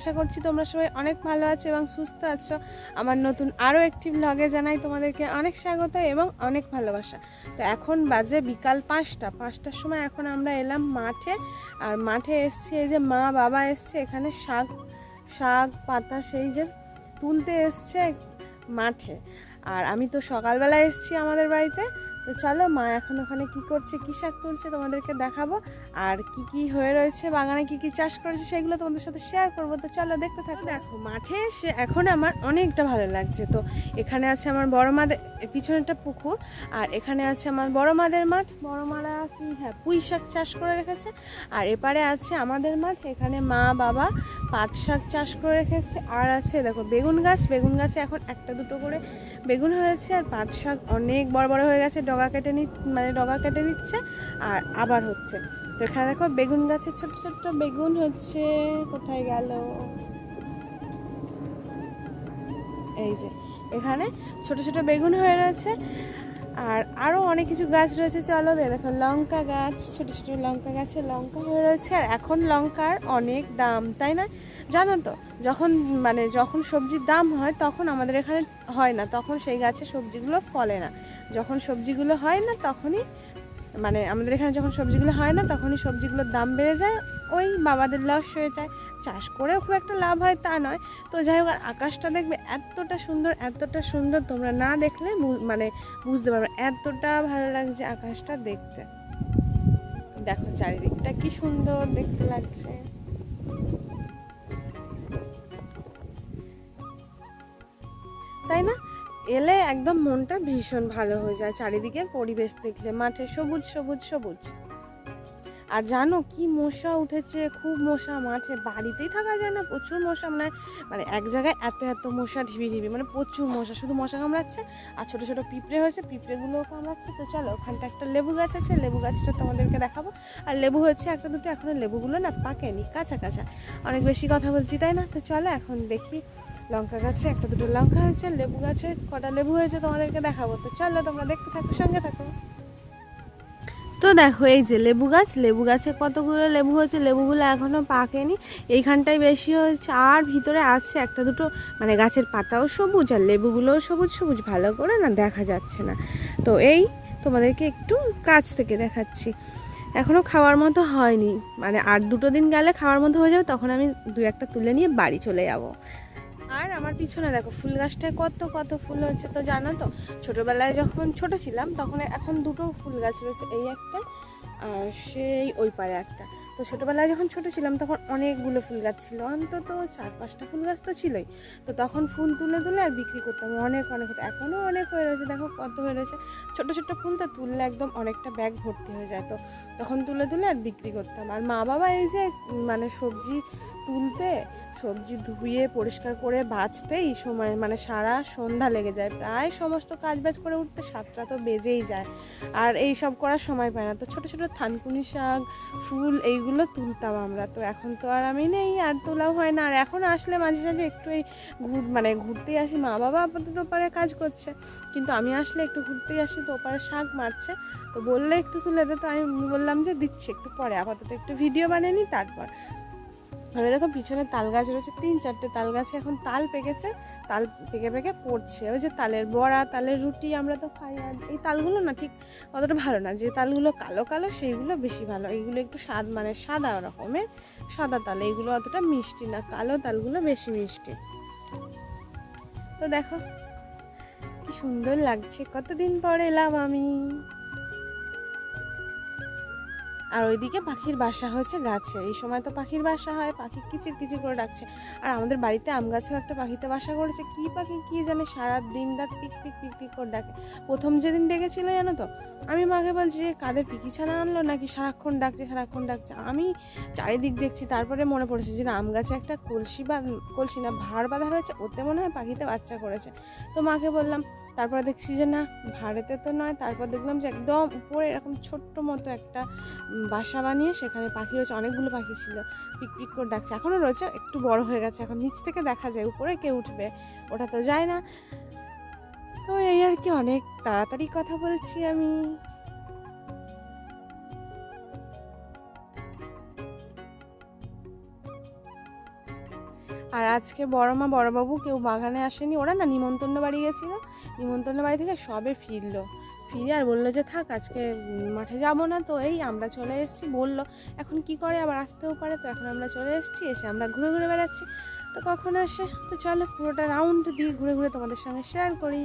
আশা করছি তোমরা সবাই অনেক ভালো আছো এবং সুস্থ আছো। আমার নতুন আরও একটি ব্লগে জানাই তোমাদেরকে অনেক স্বাগত এবং অনেক ভালোবাসা। তো এখন বাজে বিকাল পাঁচটা। পাঁচটার সময় এখন আমরা এলাম মাঠে। আর মাঠে এসছি এই যে মা বাবা এসছে, এখানে শাক শাক, পাতা সেই যে তুলতে এসছে মাঠে। আর আমি তো সকালবেলা এসছি আমাদের বাড়িতে। তো চলো মা এখন ওখানে কি করছে কি শাক তুলছে তোমাদেরকে দেখাবো। আর কি কি হয়ে রয়েছে বাগানে কি কি চাষ করেছে সেগুলো তোমাদের সাথে শেয়ার করব। তো চলো দেখতে থাকো। দেখো মাঠে এসে এখন আমার অনেকটা ভালো লাগছে। তো এখানে আছে আমার বড় মাদের পিছনে একটা পুকুর আর এখানে আছে আমার বড় মাদের মাঠ। বড় মারা কি হ্যাঁ পুঁই শাক চাষ করে রেখেছে। আর এপারে আছে আমাদের মাঠ এখানে মা বাবা পাট শাক চাষ করে রেখেছে। আর আছে, দেখো, বেগুন গাছ। বেগুন গাছে এখন একটা দুটো করে বেগুন হয়েছে আর পাট শাক অনেক বড় বড় হয়ে গেছে, ডগা কেটে নি মানে ডগা কেটে নিচ্ছে আর আবার হচ্ছে। তো এখানে দেখো, বেগুন গাছে ছোট ছোট বেগুন হচ্ছে, কোথায় গেল? এই যে, এখানে ছোট ছোট বেগুন হয়ে রয়েছে। আর আরও অনেক কিছু গাছ রয়েছে, চলো দেখো, লঙ্কা গাছ, ছোট ছোট লঙ্কা গাছে লঙ্কা হয়ে রয়েছে, আর এখন লঙ্কার অনেক দাম, তাই না? জানো তো, যখন মানে যখন সবজির দাম হয়, তখন আমাদের এখানে হয় না, তখন সেই গাছে সবজিগুলো ফলে না। যখন সবজিগুলো হয় না, তখনই মানে আমাদের এখানে যখন সবজিগুলো হয় না, তখনই সবজিগুলোর দাম বেড়ে যায়, ওই বাবাদের লস হয়ে যায়। চাষ করেও খুব একটা লাভ হয় তা নয়। তো যাই হোক, আর আকাশটা দেখবে এতটা সুন্দর এতটা সুন্দর, তোমরা না দেখলে মানে বুঝতে পারবে এতটা ভালো লাগছে আকাশটা দেখতে। দেখো চারিদিকটা কি সুন্দর দেখতে লাগছে। তাই না? এলে একদম মনটা ভীষণ ভালো হয়ে যায় চারিদিকে পরিবেশ দেখলে, মাঠে সবুজ সবুজ সবুজ। আর জানো কি মশা উঠেছে, খুব মশা মাঠে, বাড়িতেই থাকা যায় না, প্রচুর মশা মানে মানে এক জায়গায় এত এত মশা ঢিবি ঢিবি মানে প্রচুর মশা, শুধু মশা কামড়াচ্ছে আর ছোটো ছোটো পিঁপড়ে হয়েছে, পিঁপড়েগুলোও কামড়াচ্ছে। তো চলো, ওখানটা একটা লেবু গাছ আছে, লেবু গাছটা তোমাদেরকে দেখাবো। আর লেবু হচ্ছে একটা দুটো এখনও লেবুগুলো না পাকেনি, কাঁচা কাঁচা। অনেক বেশি কথা বলছি, তাই না? তো চলো, এখন দেখি লঙ্কা গাছে, একটা দুটো লঙ্কা হয়েছে, লেবু গাছে, কটা লেবু হয়েছে তোমাদেরকে দেখাবো। তো চলো তোমরা দেখতে থাকো, সঙ্গে থাকো। তো দেখো, এই যে লেবু গাছ, লেবু গাছে কতগুলো লেবু হয়েছে, লেবুগুলো এখনও পাকেনি। এইখানটায় বেশি হয়েছে, আর ভিতরে আছে একটা দুটো মানে গাছের পাতাও সবুজ, আর লেবুগুলোও সবুজ সবুজ, ভালো করে না দেখা যাচ্ছে না। তো এই তোমাদেরকে একটু কাছ থেকে দেখাচ্ছি। এখনও খাওয়ার মতো হয়নি মানে আর দুটো দিন গেলে খাওয়ার মতো হয়ে যাবে, তখন আমি দু একটা তুলে নিয়ে বাড়ি চলে যাব। আর আমার পিছনে দেখো, ফুল গাছটায় কত কত ফুল হচ্ছে তো জানো তো? ছোটোবেলায় যখন ছোট ছিলাম, তখন এখন দুটো ফুল গাছ রয়েছে, এই একটা আর সেই ওই পারে একটা। তো ছোটোবেলায় যখন ছোট ছিলাম, তখন অনেকগুলো ফুল গাছ ছিল, অন্তত চার পাঁচটা ফুল গাছ তো ছিলই। তো তখন ফুল তুলে তুলে আর বিক্রি করতাম, অনেক অনেক হতো। এখনও অনেক হয়ে রয়েছে, দেখো কত হয়ে রয়েছে। ছোটো ছোটো ফুল তো তুললে একদম অনেকটা ব্যাগ ভর্তি হয়ে যায়, তো তখন তুলে তুলে আর বিক্রি করতাম। আর মা বাবা এই যে মানে সবজি তুলতে, সবজি ধুয়ে, পরিষ্কার করে বাঁচতেই সময় মানে সারা সন্ধ্যা লেগে যায়। প্রায় সমস্ত কাজ বাজ করে উঠতে সাতটা তো বেজেই যায়। আর এই সব করার সময় পায় না। তো ছোটো ছোটো থানকুনি শাক, ফুল এইগুলো তুলতাম আমরা। তো এখন তো আর আমি নেই, আর তোলাও হয় না। আর এখন আসলে মাঝে মাঝে একটু এই ঘুর মানে ঘুরতেই আসি। মা বাবা আপাতত ওপারে কাজ করছে। কিন্তু আমি আসলে একটু ঘুরতেই আসি, তো ওপারে শাক মারছে। তো বললে একটু তুলে দে, তো আমি বললাম যে দিচ্ছি একটু পরে। আপাতত একটু ভিডিও বানিয়ে নিই, তারপর আমি দেখো পিছনে তাল গাছ রয়েছে, তিন চারটে তাল গাছে এখন তাল পেকেছে, তাল পেকে পেকে পড়ছে। ওই যে তালের বড়া, তালের রুটি আমরা তো খাই, আর এই তালগুলো না ঠিক অতটা ভালো না। যে তালগুলো কালো কালো, সেইগুলো বেশি ভালো। এইগুলো একটু স্বাদ মানে সাদা রকমের, সাদা তাল। এইগুলো অতটা মিষ্টি না, কালো তালগুলো বেশি মিষ্টি। তো দেখো, কি সুন্দর লাগছে। কতদিন পর এলাম আমি। আর ওইদিকে পাখির বাসা হয়েছে গাছে। এই সময় তো পাখির বাসা হয়, পাখি কিচির কিচির করে ডাকছে। আর আমাদের বাড়িতে আম গাছেও একটা পাখিতে বাসা করেছে। কি পাখি, কি জানে সারা দিন রাত পিক পিক পিক পিক করে ডাকে। প্রথম যেদিন ডেকেছিল, জানো তো? আমি মাকে বলছি যে, কাদের পিকি ছানা আনলো নাকি সারাক্ষণ ডাকছে সারাক্ষণ ডাকছে? আমি চারিদিক দেখছি, তারপরে মনে পড়েছে যে আম গাছে একটা কলসি বা কলসি না, ভাড় বাঁধা হয়েছে, ওতে মনে হয় পাখিতে বাচ্চা করেছে। তো মাকে বললাম তারপরে দেখছি যে না, ভারতে তো নয়, তারপর দেখলাম যে একদম উপরে এরকম ছোট্ট মতো একটা বাসা বানিয়ে সেখানে পাখি রয়েছে, অনেকগুলো পাখি ছিল, পিক পিক করে ডাকছে। এখনও রয়েছে, একটু বড় হয়ে গেছে, এখন নিচ থেকে দেখা যায় উপরে কে উঠবে, ওটা তো যায় না। তো এই আর কি, অনেক তাড়াতাড়ি কথা বলছি আমি। আর আজকে বড় মা বড়বাবু কেউ বাগানে আসেনি। ওরা না নিমন্ত্রণ বাড়ি গেছিল। নিমন্ত্রণ বাড়ি থেকে সবে ফিরলো। ফিরে আর বলল যে, থাক, আজকে মাঠে যাব না তো। এই আমরা চলে এসেছি, বলল। এখন কি করে? আবার আসতেও পারে তো। এখন আমরা চলে এসেছি, এসে আমরা ঘুরে ঘুরে বেড়াচ্ছি। তো কখন আসে? তো চলো পুরোটা রাউন্ড দিয়ে ঘুরে ঘুরে তোমাদের সঙ্গে শেয়ার করি।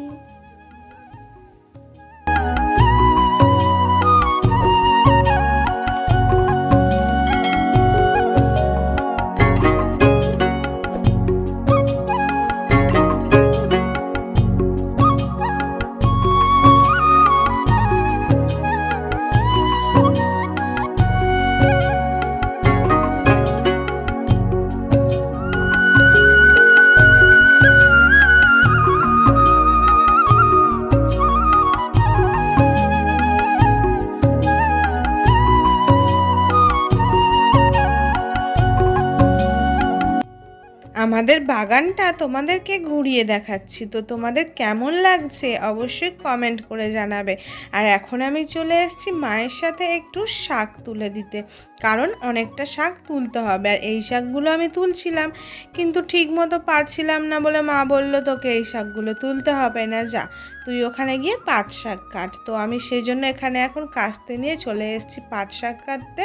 আমাদের বাগানটা তোমাদেরকে ঘুরিয়ে দেখাচ্ছি। তো তোমাদের কেমন লাগছে অবশ্যই কমেন্ট করে জানাবে। আর এখন আমি চলে এসেছি মায়ের সাথে একটু শাক তুলে দিতে। কারণ অনেকটা শাক তুলতে হবে। আর এই শাকগুলো আমি তুলছিলাম, কিন্তু ঠিক মতো পারছিলাম না বলে মা বলল, তোকে এই শাকগুলো তুলতে হবে না, যা। তুই ওখানে গিয়ে পাট শাক কাট। তো আমি সেই জন্য এখানে এখন কাস্তে নিয়ে চলে এসেছি পাট শাক কাটতে।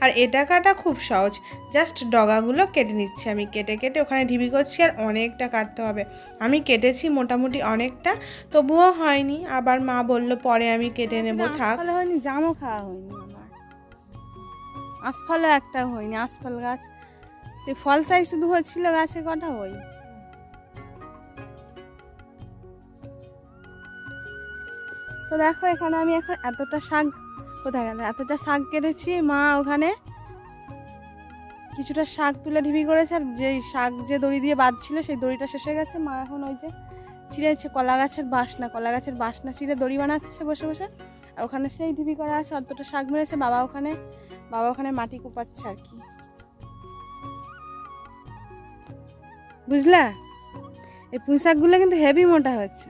আর এটা কাটা খুব সহজ। জাস্ট ডগাগুলো কেটে নিচ্ছি আমি। কেটে কেটে ওখানে ঢিবি করছি আর অনেকটা কাটতে হবে। আমি কেটেছি মোটামুটি অনেকটা তবুও হয়নি। আবার মা বলল পরে আমি কেটে নেব থাক। হয়নি জামও খাওয়া হয়নি আমার। আশফলও একটা হয়নি আশফল গাছ। যে ফল সাইজ শুধু হচ্ছিল গাছে কটা হই? তো দেখো এখানে আমি এখন এতটা শাক কোথায় গেল? এতটা শাক কেটেছি মা ওখানে। কিছুটা শাক তুলে ঢিবি করেছে আর যে শাক যে দড়ি দিয়ে বাঁধছিল সেই দড়িটা শেষ হয়ে গেছে। মা এখন ওই যে চিড়েছে কলা গাছের বাসনা, কলা গাছের বাসনা চিড়ে দড়ি বানাচ্ছে বসে বসে। আর ওখানে সেই ঢিবি করা আছে, অতটা শাক মেরেছে। বাবা ওখানে বাবা ওখানে মাটি কোপাচ্ছে আর কি। বুঝলা? এই পুঁই শাকগুলো কিন্তু হেভি মোটা হচ্ছে।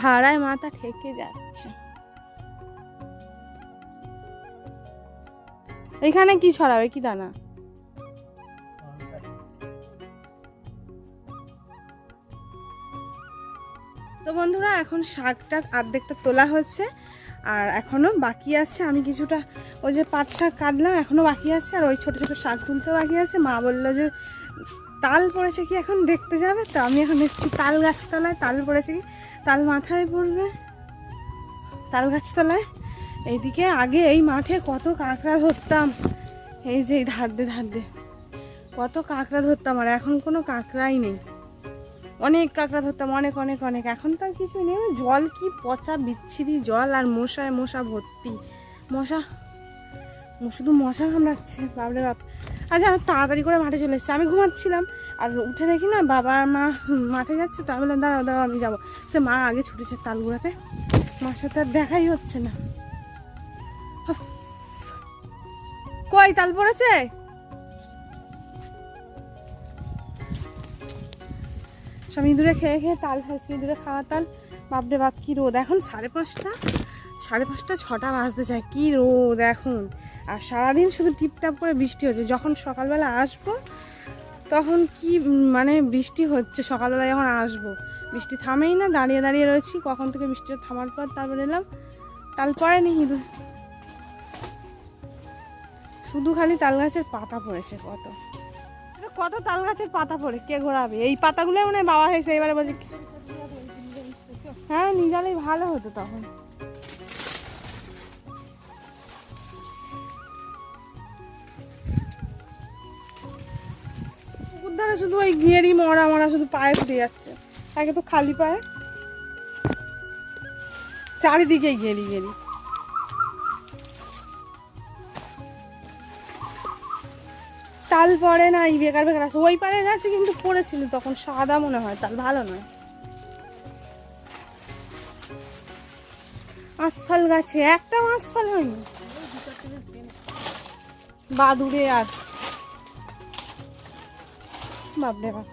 ভাড়ায় মাথা ঠেকে যাচ্ছে। এখানে কি ছড়াবে কি দানা? তো বন্ধুরা, এখন শাকটা অর্ধেকটা তোলা হচ্ছে আর এখনও বাকি আছে। আমি কিছুটা ওই যে পাট শাক কাটলাম এখনও বাকি আছে, আর ওই ছোটো ছোটো শাক তুলতেও বাকি আছে। মা বলল যে, তাল পড়েছে কি এখন? দেখতে যাবে? তো আমি এখন এসেছি তাল গাছতলায় তাল পড়েছে কি? তাল মাথায় পড়বে তাল গাছতলায়। এইদিকে আগে এই মাঠে কত কাঁকড়া ধরতাম। এই যে এই ধার দিয়ে ধার দিয়ে কত কাঁকড়া ধরতাম আর এখন কোনো কাঁকড়াই নেই। অনেক কাঁকড়া ধরতাম, অনেক অনেক অনেক। এখন তো আর কিছু নেই। জল কি পচা বিচ্ছিরি জল আর মশায় মশা ভর্তি। মশা, শুধু মশা কামড়াচ্ছে বাপরে বাপ। আচ্ছা তাড়াতাড়ি করে মাঠে চলে এসেছি। আমি ঘুমাচ্ছিলাম। আর উঠে দেখি না বাবা আর মা মাঠে যাচ্ছে, তা বললাম দাঁড়াও দাঁড়াও, আমি যাব। সে মা আগে ছুটেছে তালগুড়াতে মার সাথে আর দেখাই হচ্ছে না। কই, তাল পড়েছে? সব ইঁদুরে খেয়ে খেয়ে তাল খাইছে ইঁদুরে খাওয়া তাল। বাপরে বাপ, কি রোদ। এখন সাড়ে পাঁচটা সাড়ে পাঁচটা, ছটা বাজতে চায় কি রোদ এখন। আর সারাদিন শুধু টিপটাপ করে বৃষ্টি হচ্ছে। যখন সকালবেলা আসব তখন কি মানে বৃষ্টি হচ্ছে সকালবেলা যখন আসব, বৃষ্টি থামেই না, দাঁড়িয়ে দাঁড়িয়ে রয়েছি, কখন থেকে বৃষ্টিটা থামার পর তারপর এলাম, তাল পড়েনি ইঁদুর শুধু। খালি তাল গাছের পাতা পড়েছে, কত। কত তাল গাছের পাতা পড়ে, কে ঘোরাবে? এই পাতাগুলো মানে বাবা হয়েছে এবারে বলছে হ্যাঁ নিয়ে ভালো হতো তখন। ধারে শুধু ওই ঘিয়েরই মরা মরা শুধু পায়ে ফুটে যাচ্ছে। আগে তো খালি পায়ে। চারিদিকেই গেরি গেরি তাল পড়ে না, এই বেকার বেকার আছে। ওই পারে গেছে কিন্তু পড়েছিল তখন, সাদা মনে হয়, তাল ভালো নয়। আশফল গাছে, একটা আশফল হয়নি। বাদুড়ে আর বাপরে বাপ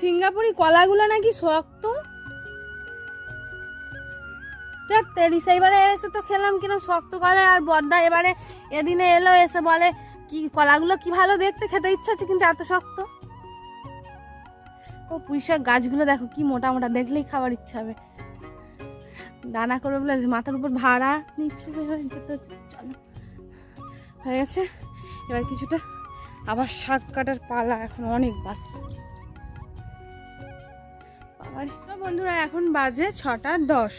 সিঙ্গাপুরি কলাগুলো নাকি শক্ত। দেখ তেরি সেইবারে এসে তো খেলাম কিরম শক্ত কলা আর বদ্দা এবারে এদিনে এলো, এসে বলে, কি, কলাগুলো কি ভালো দেখতে? খেতে ইচ্ছা হচ্ছে, কিন্তু এত শক্ত। ও পুঁইশাক গাছগুলো দেখো, কি মোটা মোটা, দেখলেই খাবার ইচ্ছা হবে। দানা করবে বলে, মাথার উপর ভাড়া নিচ্ছে? হয়ে গেছে। এবার কিছুটা আবার শাক কাটার পালা এখন অনেক বাকি বন্ধুরা, এখন বাজে ছটা দশ।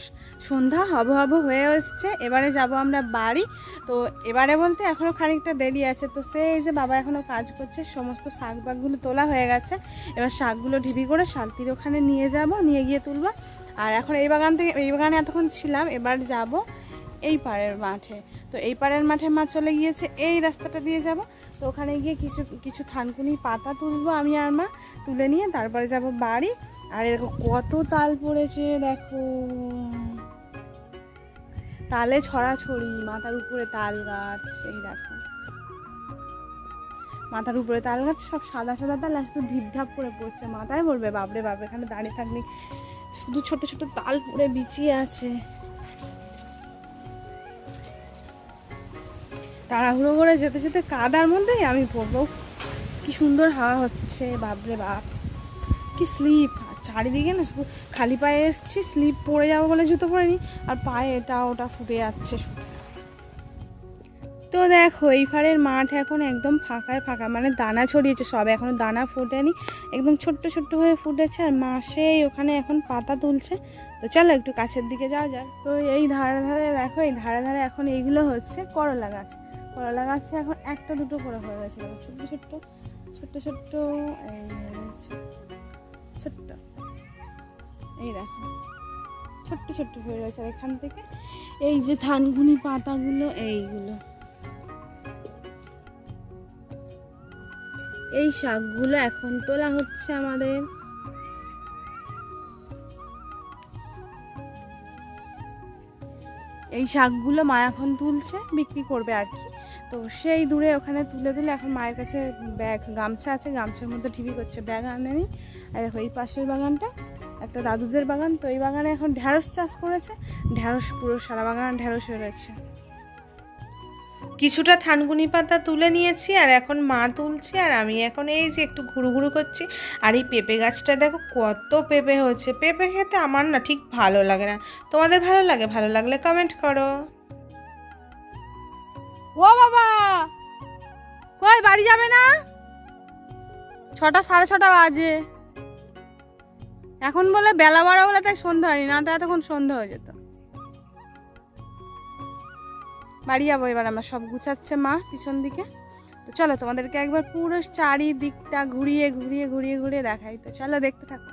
সন্ধ্যা হব হব হয়ে এসছে। এবারে যাব আমরা বাড়ি। তো এবারে বলতে এখনও খানিকটা দেরি আছে। তো সেই যে বাবা এখনও কাজ করছে, সমস্ত শাক বাকগুলো তোলা হয়ে গেছে। এবার শাকগুলো ঢিবি করে শান্তির ওখানে নিয়ে যাব, নিয়ে গিয়ে তুলবো। আর এখন এই বাগান থেকে এই বাগানে এতক্ষণ ছিলাম, এবার যাব এই পাড়ের মাঠে। তো এই পাড়ের মাঠে মা চলে গিয়েছে, এই রাস্তাটা দিয়ে যাব। তো ওখানে গিয়ে কিছু কিছু থানকুনি পাতা তুলবো আমি আর মা, তুলে নিয়ে তারপরে যাব বাড়ি। আর এরকম কত তাল পড়েছে দেখো। তালে ছড়াছড়ি, মাথার উপরে তাল গাছ, এই দেখো। মাথার উপরে তাল গাছ, সব সাদা সাদা তাল আর শুধু ঢিপঢাপ করে পড়ছে। মাথায় পড়বে বাবরে বাপ, এখানে দাঁড়িয়ে থাকলে শুধু ছোট ছোট তাল পড়ে বিছিয়ে আছে। তাড়াহুড়ো করে যেতে যেতে কাদার মধ্যেই আমি পড়ব। কি সুন্দর হাওয়া হচ্ছে, বাপরে বাপ। কি স্লিপ। চারিদিকে না শুধু খালি পায়ে এসছি, স্লিপ পরে যাব বলে জুতো পরে নি আর পায়ে এটা ওটা ফুটে যাচ্ছে। তো দেখো, এই ফাড়ের মাঠ এখন একদম ফাঁকায় ফাঁকা মানে দানা ছড়িয়েছে, সব এখনও দানা ফোটেনি, একদম ছোট্ট ছোট্ট হয়ে ফুটেছে, আর মাসেই ওখানে এখন পাতা তুলছে। তো চলো একটু কাছের দিকে যাওয়া যাক। তো এই ধারে ধারে দেখো, এই ধারে ধারে এখন এইগুলো হচ্ছে করলা গাছ। করলা গাছে এখন একটা দুটো করে হয়ে গেছে ছোট্ট ছোট্ট ছোট্ট ছোট্ট ছোট্ট, এই দেখো, ছোট্ট ছোট্ট হয়ে গেছে এখান থেকে এই যে থানগুনি পাতাগুলো, এইগুলো। এই শাকগুলো এখন তোলা হচ্ছে আমাদের। এই শাকগুলো মা এখন তুলছে, বিক্রি করবে আর কি। তো সেই দূরে ওখানে তুলে তুলে এখন মায়ের কাছে ব্যাগ, গামছা আছে, গামছার মধ্যে ঠিকই করছে, ব্যাগ আনেনি। আর এই পাশের বাগানটা, একটা দাদুদের বাগান, তো এই বাগানে এখন ঢ্যাঁড়স চাষ করেছে। ঢ্যাঁড়স পুরো সারা বাগান ঢ্যাঁড়স হয়ে রয়েছে। কিছুটা থানকুনি পাতা তুলে নিয়েছি, আর এখন মা তুলছে, আর আমি এখন এই যে একটু ঘুরু ঘুরু করছি। আর এই পেঁপে গাছটা দেখো কত পেঁপে হচ্ছে পেঁপে খেতে আমার না ঠিক ভালো লাগে না। তোমাদের ভালো লাগে? ভালো লাগলে কমেন্ট করো। ও বাবা! কই, বাড়ি যাবে না? ছটা, সাড়ে ছটা বাজে। এখন বলে বেলা বারো বলে, তাই সন্ধ্যা হয়নি। না, তো এতক্ষণ সন্ধ্যা হয়ে যেত। বাড়ি যাব এবার আমরা, সব গুছাচ্ছে মা পিছন দিকে। তো চলো তোমাদেরকে একবার পুরো চারিদিকটা ঘুরিয়ে ঘুরিয়ে ঘুরিয়ে ঘুরিয়ে দেখাই। তো চলো দেখতে থাকো।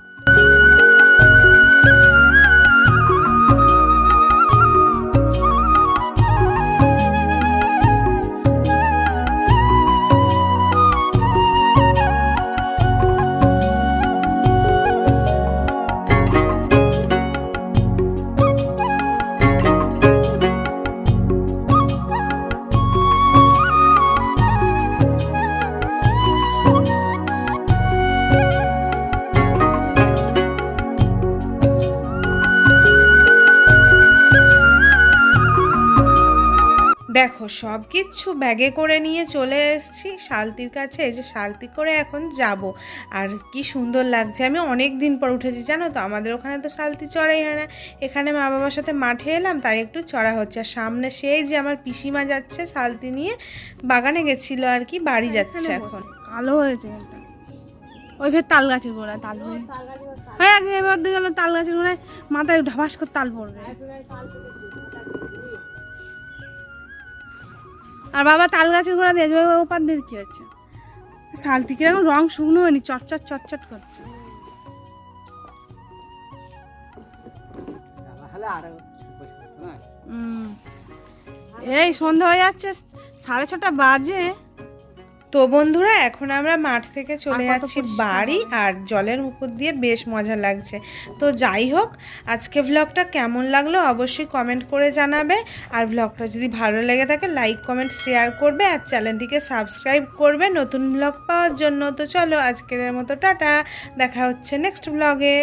সব কিছু ব্যাগে করে নিয়ে চলে এসেছি। শালতির কাছে যে শালতি করে এখন যাব। আর কি সুন্দর লাগছে। আমি অনেক দিন পর উঠেছি জানো তো? আমাদের ওখানে তো শালতি চড়াই হয় না। এখানে মা বাবার সাথে মাঠে এলাম তাই একটু চড়া হচ্ছে। আর সামনে সেই যে আমার পিসিমা যাচ্ছে শালতি নিয়ে বাগানে গেছিল আর কি বাড়ি যাচ্ছে এখন। কালো হয়েছে। ওই ফের তাল গাছের গোড়া তাল হয়ে হ্যাঁ এবার দিয়ে গেল তাল গাছের গোড়ায় মাথায় ঢাবাস করে তাল পড়বে। আর বাবা তাল গাছের গোড়া দিয়ে যাবে ওপার দিয়ে কি হচ্ছে? শালতি কীরকম রং শুকনো হয়নি চটচট চটচট করছে। এই সন্ধ্যা হয়ে যাচ্ছে সাড়ে ছটা বাজে। তো বন্ধুরা এখন আমরা মাঠ থেকে চলে যাচ্ছি বাড়ি আর জলের উপর দিয়ে বেশ মজা লাগছে। তো যাই হোক আজকে ব্লগটা কেমন লাগল অবশ্যই কমেন্ট করে জানাবে। আর ব্লগটা যদি ভালো লেগে থাকে লাইক কমেন্ট শেয়ার করবে আর চ্যানেলটিকে সাবস্ক্রাইব করবে নতুন ব্লগ পাওয়ার জন্য। তো চলো আজকের মতো টাটা। দেখা হচ্ছে নেক্সট ব্লগে